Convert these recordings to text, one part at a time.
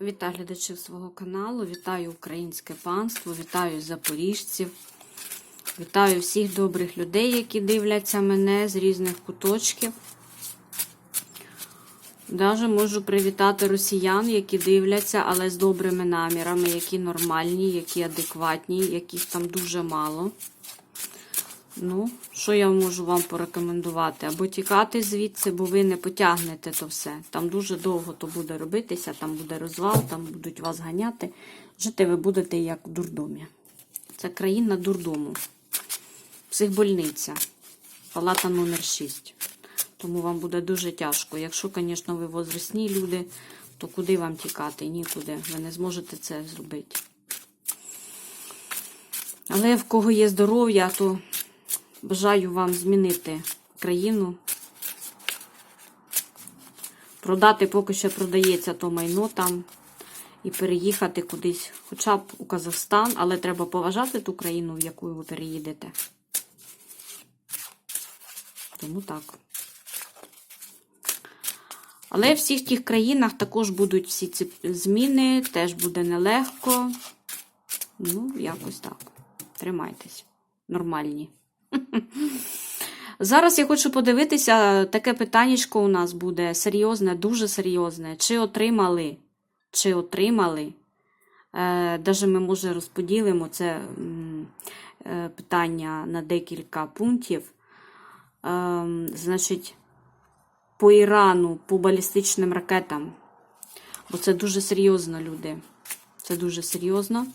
Вітаю глядачів свого каналу, вітаю українське панство, вітаю запоріжців, вітаю всіх добрих людей, які дивляться мене з різних куточків. Даже можу привітати росіян, які дивляться, але з добрими намірами, які нормальні, які адекватні, яких там дуже мало. Ну, що я можу вам порекомендувати? Або тікати звідси, бо ви не потягнете то все. Там дуже довго то буде робитися, там буде розвал, там будуть вас ганяти. Жити ви будете як в дурдомі. Це країна дурдому. Психбольниця. Палата номер 6. Тому вам буде дуже тяжко. Якщо, звісно, ви возрастні люди, то куди вам тікати? Нікуди. Ви не зможете це зробити. Але в кого є здоров'я, то бажаю вам змінити країну. Продати поки що продається то майно там. І переїхати кудись, хоча б у Казахстан, але треба поважати ту країну, в яку ви переїдете. Тому так. Але в всіх тих країнах також будуть всі ці зміни, теж буде нелегко. Ну, якось так. Тримайтесь. Нормальні. Зараз я хочу подивитися, таке питаннячко у нас буде серйозне, дуже серйозне. Чи отримали? Чи отримали? Е, Даже ми, може, розподілимо це е, питання на декілька пунктів. Е, значить, по Ірану, по балістичним ракетам. Бо це дуже серйозно, люди. Це дуже серйозно.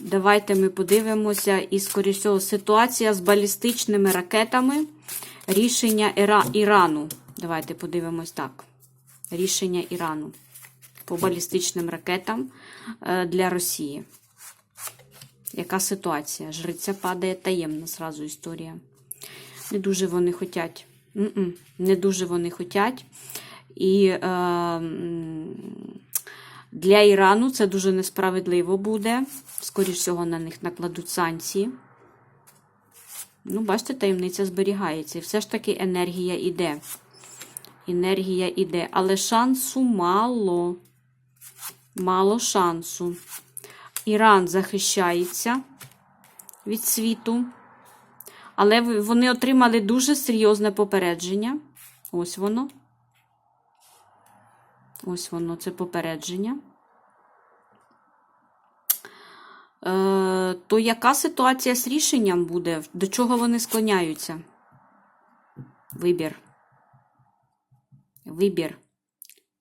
Давайте ми подивимося. І, скоріш всього, ситуація з балістичними ракетами. Рішення Іра... Ірану. Давайте подивимось так. Рішення Ірану по балістичним ракетам е, для Росії. Яка ситуація? Жриця падає таємна зразу історія. Не дуже вони хотять. Не дуже вони хотять. І е, для Ірану це дуже несправедливо буде. Скоріше всього, на них накладуть санкції. Ну, бачите, таємниця зберігається. І все ж таки енергія йде. Енергія йде. Але шансу мало. Мало шансу. Іран захищається від світу. Але вони отримали дуже серйозне попередження. Ось воно. Ось воно, це попередження. Е, то яка ситуація з рішенням буде? До чого вони склоняються? Вибір. Вибір.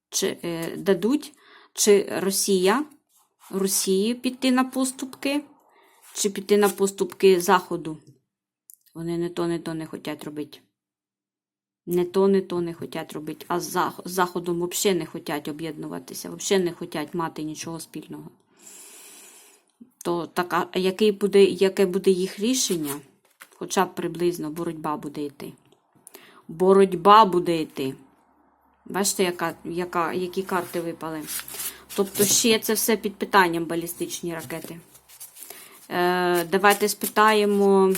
Чи е, дадуть, чи Росія Росії піти на поступки, чи піти на поступки Заходу? Вони не то, не то не хочуть робити. Не то, не то не хочуть робити. А з Заходом взагалі не хочуть об'єднуватися, взагалі не хочуть мати нічого спільного. То така, а який буде, яке буде їх рішення? Хоча б приблизно боротьба буде йти. Боротьба буде йти. Бачите, яка, яка, які карти випали? Тобто ще це все під питанням балістичні ракети. Е, давайте спитаємо.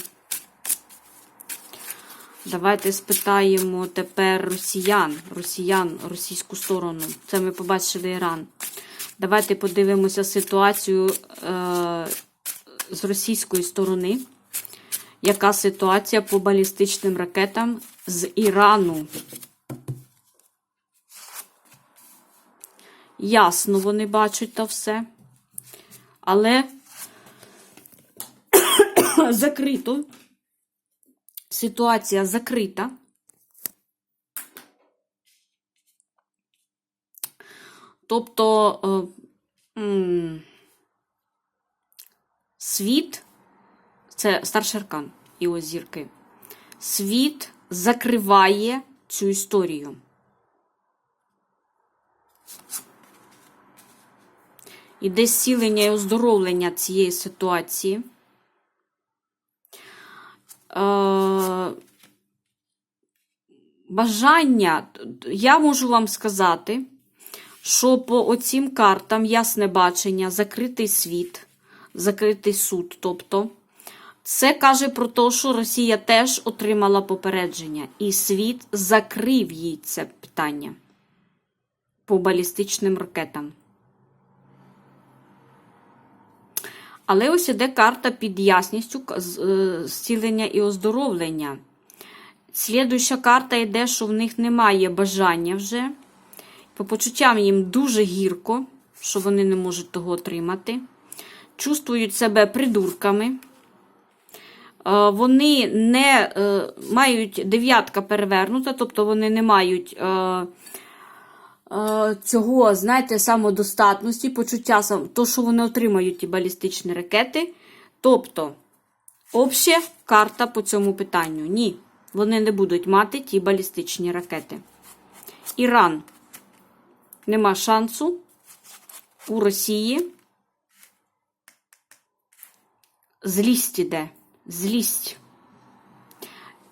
Давайте спитаємо тепер росіян, росіян, російську сторону. Це ми побачили Іран. Давайте подивимося ситуацію е, з російської сторони. Яка ситуація по балістичним ракетам з Ірану? Ясно, вони бачать то все. Але закрито. Ситуація закрита. Тобто е, світ, це старший аркан і ось зірки. Світ закриває цю історію. Іде зцілення і оздоровлення цієї ситуації. Е, бажання, я можу вам сказати, що по оцім картам ясне бачення, закритий світ, закритий суд. Тобто, це каже про те, що Росія теж отримала попередження, і світ закрив їй це питання. по балістичним ракетам. Але ось іде карта під ясністю е, зцілення і оздоровлення. Слідуюча карта йде, що в них немає бажання вже. По почуттям їм дуже гірко, що вони не можуть того отримати. Чувствують себе придурками. Е, Вони не е, мають дев'ятка перевернута, тобто вони не мають е, цього, знаєте, самодостатності, почуття, то, що вони отримають ті балістичні ракети. Тобто, обще карта по цьому питанню. Ні, вони не будуть мати ті балістичні ракети. Іран. Нема шансу у Росії. Злість іде. Злість.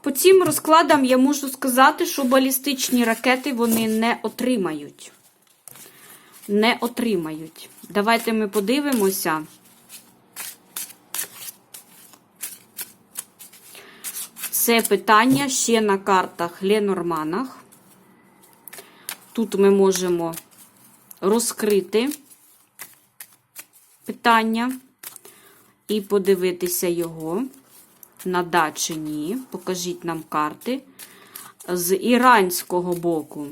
По цим розкладам я можу сказати, що балістичні ракети вони не отримають. Не отримають. Давайте ми подивимося. Це питання ще на картах Ленорманах. Тут ми можемо розкрити питання і подивитися його на да чи ні. Покажіть нам карти. З іранського боку.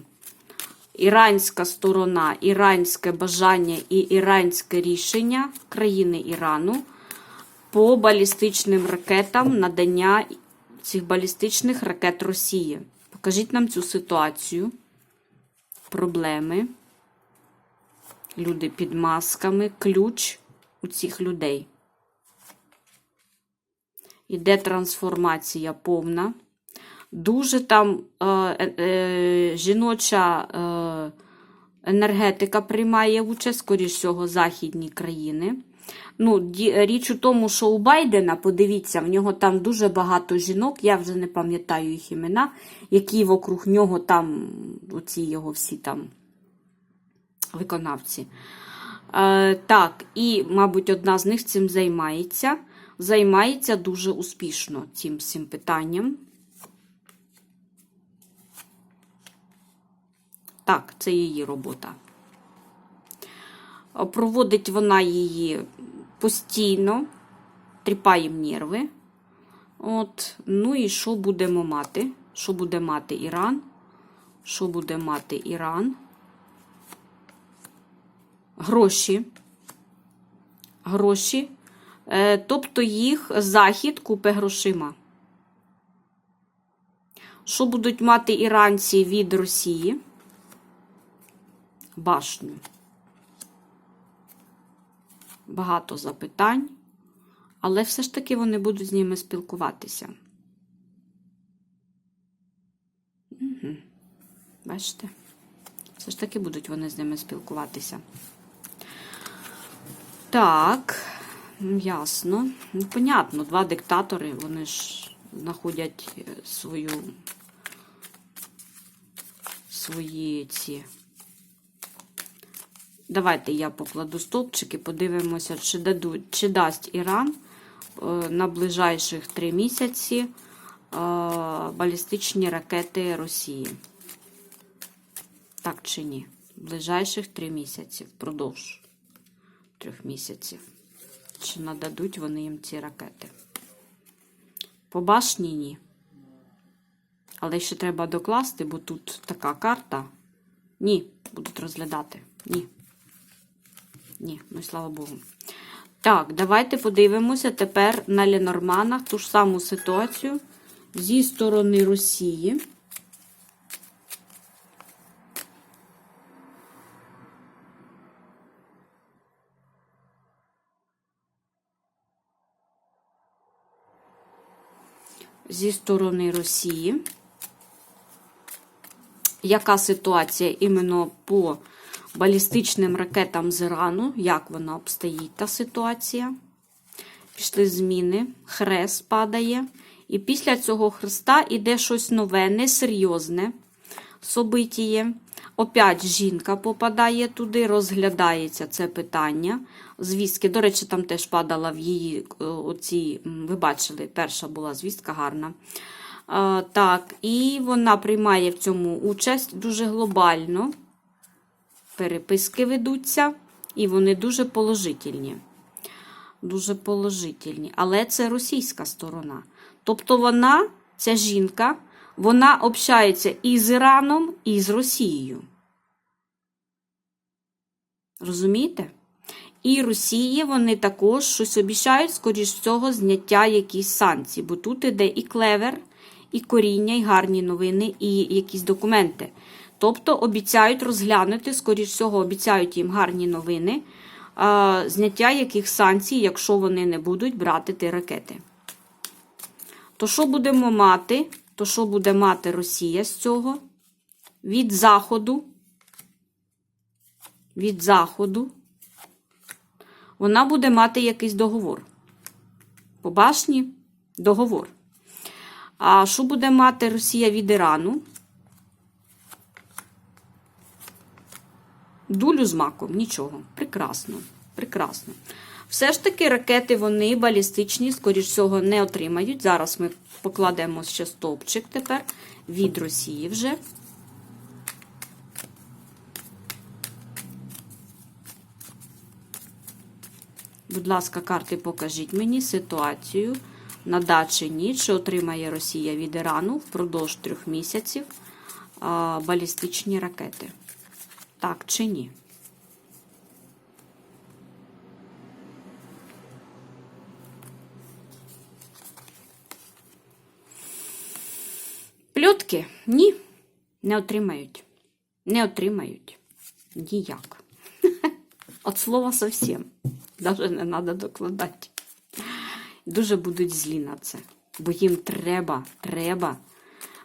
Іранська сторона, іранське бажання і іранське рішення країни Ірану по балістичним ракетам надання цих балістичних ракет Росії. Покажіть нам цю ситуацію, проблеми, люди під масками, ключ у цих людей. Іде трансформація повна. Дуже там е, е, жіноча е, енергетика приймає участь, скоріш всього, західні країни. Ну, річ у тому, що у Байдена, подивіться, в нього там дуже багато жінок, я вже не пам'ятаю їх імена, які вокруг нього там, оці його всі там виконавці. Е, так, і, мабуть, одна з них цим займається. Займається дуже успішно цим всім питанням. Так, це її робота. Е, Проводить вона її постійно, тріпає нерви. От, ну і що будемо мати? Що буде мати Іран? Що буде мати Іран? Гроші. Гроші. Е, тобто їх захід купе грошима. Що будуть мати іранці від Росії? Башню. Багато запитань, але все ж таки вони будуть з ними спілкуватися. Угу. Бачите? Все ж таки будуть вони з ними спілкуватися. Так, ясно. Ну, понятно, два диктатори, вони ж знаходять е, свою свої ці. Давайте я покладу стовпчики, подивимося, чи, дадуть, чи дасть Іран е, на ближайших три місяці е, балістичні ракети Росії. Так чи ні? Ближайших три місяці, впродовж трьох місяців. Чи нададуть вони їм ці ракети? По башні ні. Але ще треба докласти, бо тут така карта. Ні, будуть розглядати. Ні. Ні, ну слава Богу. Так, давайте подивимося тепер на Ленорманах ту ж саму ситуацію зі сторони Росії. Зі сторони Росії. Яка ситуація іменно по балістичним ракетам з Ірану? Як вона обстоїть та ситуація? Пішли зміни, хрест падає. І після цього хреста іде щось нове, несерйозне собитіє. Опять жінка попадає туди, розглядається це питання. Звістки, до речі, там теж падала в її е, оці, ви бачили, перша була звістка гарна. Е, Так, і вона приймає в цьому участь дуже глобально. Переписки ведуться, і вони дуже положительні. Дуже положительні. Але це російська сторона. Тобто вона, ця жінка, вона общається і з Іраном, і з Росією. Розумієте? І Росії вони також щось обіцяють, скоріш всього, зняття якісь санкцій. Бо тут іде і клевер, і коріння, і гарні новини, і якісь документи. Тобто обіцяють розглянути, скоріш всього, обіцяють їм гарні новини, зняття яких санкцій, якщо вони не будуть брати ті ракети. То що будемо мати? То що буде мати Росія з цього? Від Заходу. Від Заходу. Вона буде мати якийсь договор. По башні договор. А що буде мати Росія від Ірану? Дулю з маком, нічого. Прекрасно. Прекрасно. Все ж таки ракети вони балістичні, скоріш всього, не отримають. Зараз ми покладемо ще стовпчик тепер від Росії вже. Будь ласка, карти, покажіть мені ситуацію на Дачині, чи отримає Росія від Ірану впродовж трьох місяців балістичні ракети. Так чи ні? Пльотки? Ні, не отримають. Не отримають. Ніяк. От слова совсем. Даже не треба докладати. Дуже будуть злі на це. Бо їм треба, треба.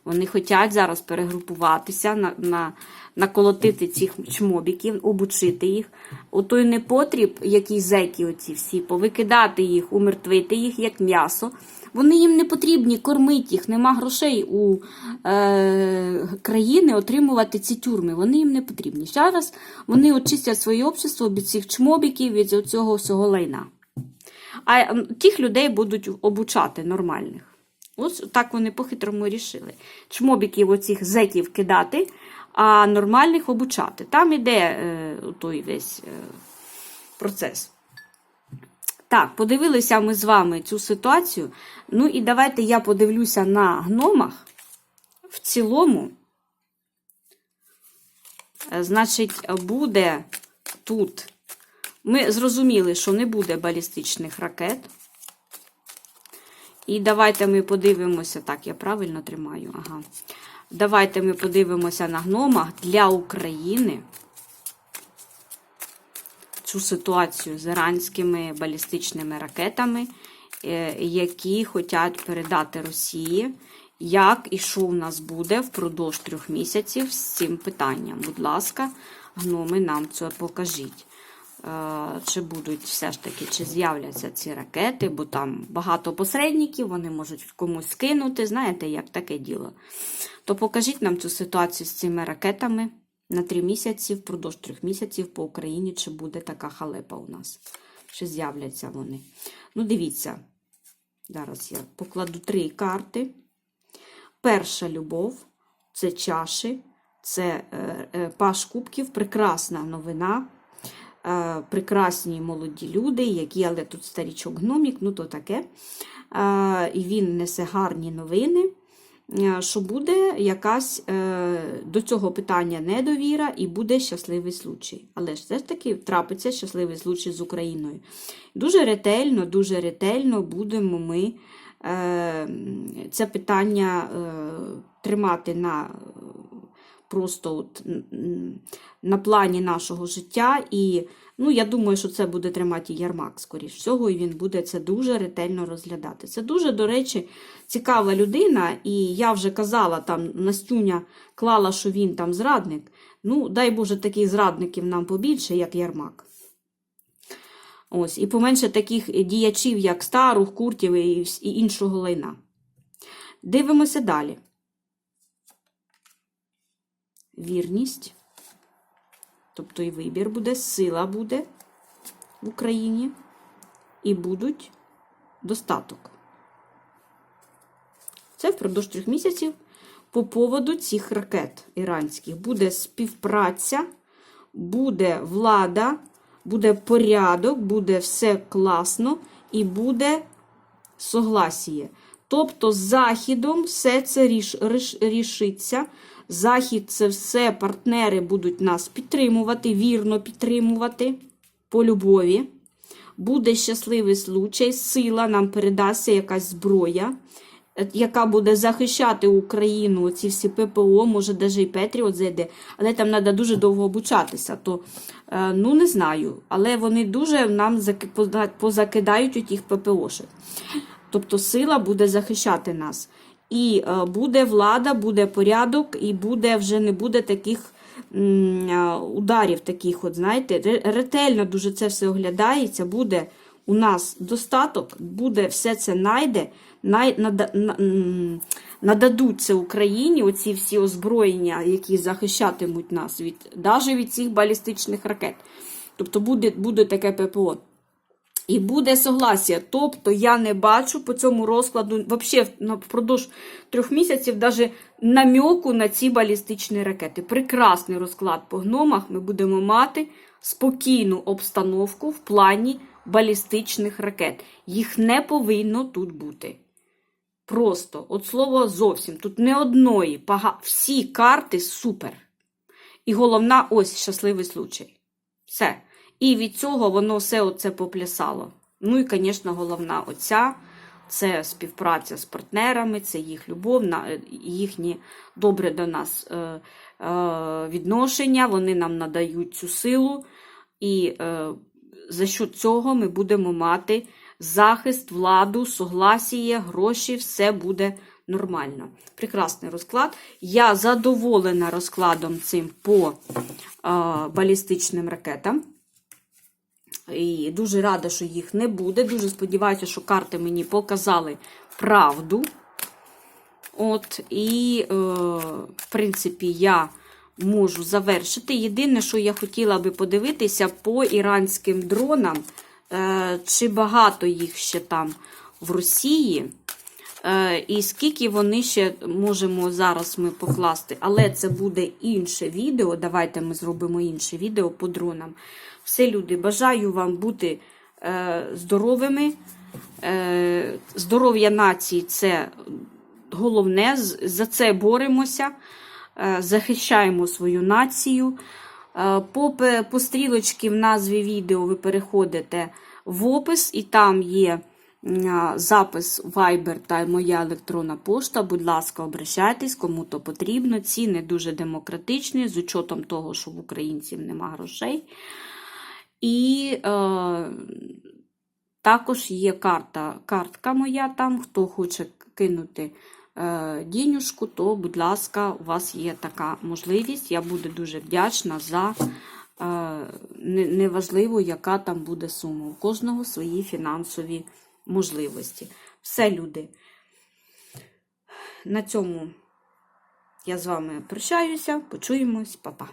Вони хочуть зараз перегрупуватися, на, на, наколотити цих чмобіків, обучити їх. У той непотріб, які зеки оці всі, повикидати їх, умертвити їх, як м'ясо. Вони їм не потрібні, кормити їх, нема грошей у е, країни отримувати ці тюрми. Вони їм не потрібні. Зараз вони очистять своє общество від цих чмобіків, від цього всього лайна. А тих людей будуть обучати нормальних. Ось так вони по-хитрому рішили. Чмобіків оцих зеків кидати, а нормальних обучати. Там іде е, той весь е, процес. Так, подивилися ми з вами цю ситуацію. Ну і давайте я подивлюся на гномах. В цілому, Е, значить, буде тут. Ми зрозуміли, що не буде балістичних ракет. І давайте ми подивимося, так, я правильно тримаю. Ага. Давайте ми подивимося на гномах для України цю ситуацію з іранськими балістичними ракетами, е, які хочуть передати Росії. Як і що в нас буде впродовж трьох місяців з цим питанням? Будь ласка, гноми, нам це покажіть. Е, Чи будуть все ж таки, чи з'являться ці ракети, бо там багато посередників, вони можуть комусь скинути, знаєте, як таке діло. То покажіть нам цю ситуацію з цими ракетами на три місяці, впродовж трьох місяців по Україні, чи буде така халепа у нас, чи з'являться вони. Ну, дивіться, зараз я покладу три карти. Перша любов це чаші, це е, е, паш кубків, прекрасна новина. Е, прекрасні молоді люди, які, але тут старічок гномік, ну то таке. Е, І він несе гарні новини, е, що буде якась до цього питання недовіра і буде щасливий случай. Але ж все ж таки трапиться щасливий случай з Україною. Дуже ретельно, дуже ретельно будемо ми це питання тримати на просто от, на плані нашого життя. І ну, я думаю, що це буде тримати Ярмак, скоріш всього, і він буде це дуже ретельно розглядати. Це дуже, до речі, цікава людина, і я вже казала, там Настюня клала, що він там зрадник. Ну, дай Боже, таких зрадників нам побільше, як Ярмак. Ось, і поменше таких діячів, як Старух, Куртів і іншого лайна. Дивимося далі. Вірність. Тобто і вибір буде, сила буде в Україні, і будуть достаток. Це впродовж трьох місяців по поводу цих ракет іранських. Буде співпраця, буде влада, буде порядок, буде все класно і буде согласіє. Тобто Західом все це ріш, ріш, рішиться. Захід це все партнери будуть нас підтримувати, вірно підтримувати по любові. Буде щасливий случай, сила нам передасться якась зброя, е, яка буде захищати Україну, ці всі ППО, може навіть і Петріот зайде, але там треба дуже довго обучатися. То, е, ну не знаю, але вони дуже нам позакидають у тих ППОшек. Тобто сила буде захищати нас. І е, буде влада, буде порядок, і буде вже не буде таких е, ударів, таких, от, знаєте, ретельно дуже це все оглядається, буде у нас достаток, буде все це найде, най, нада, нададуть це Україні, оці всі озброєння, які захищатимуть нас від, навіть від цих балістичних ракет. Тобто буде, буде таке ППО. І буде согласія. Тобто я не бачу по цьому розкладу, взагалі впродовж трьох місяців, навіть намьоку на ці балістичні ракети. Прекрасний розклад по гномах. Ми будемо мати спокійну обстановку в плані балістичних ракет. Їх не повинно тут бути. Просто, от слово зовсім. Тут не одної, пога... всі карти супер. І головна ось щасливий случай. Все. І від цього воно все оце поплясало. Ну і, звісно, головна оця це співпраця з партнерами, це їх любов, е, їхні добре до нас е, е, відношення, вони нам надають цю силу. І за що цього ми будемо мати захист, владу, согласіє, гроші, все буде нормально. Прекрасний розклад. Я задоволена розкладом цим по балістичним ракетам. І дуже рада, що їх не буде. Дуже сподіваюся, що карти мені показали правду. От, і, е, в принципі, я можу завершити. Єдине, що я хотіла би подивитися по іранським дронам, е, чи багато їх ще там в Росії. Е, І скільки вони ще можемо зараз ми покласти. Але це буде інше відео. Давайте ми зробимо інше відео по дронам. Все, люди, бажаю вам бути е, здоровими. Е, здоров'я нації це головне. За це боремося, захищаємо свою націю. По, по стрілочці в назві відео ви переходите в опис, і там є запис Viber та моя електронна пошта. Будь ласка, обращайтесь, кому то потрібно. Ціни дуже демократичні, з учетом того, що в українців нема грошей. І е, також є карта, картка моя там. Хто хоче кинути е, дінюшку, то, будь ласка, у вас є така можливість. Я буду дуже вдячна за е, неважливо, яка там буде сума. У кожного свої фінансові можливості. Все, люди. На цьому я з вами прощаюся. Почуємось, Па-па.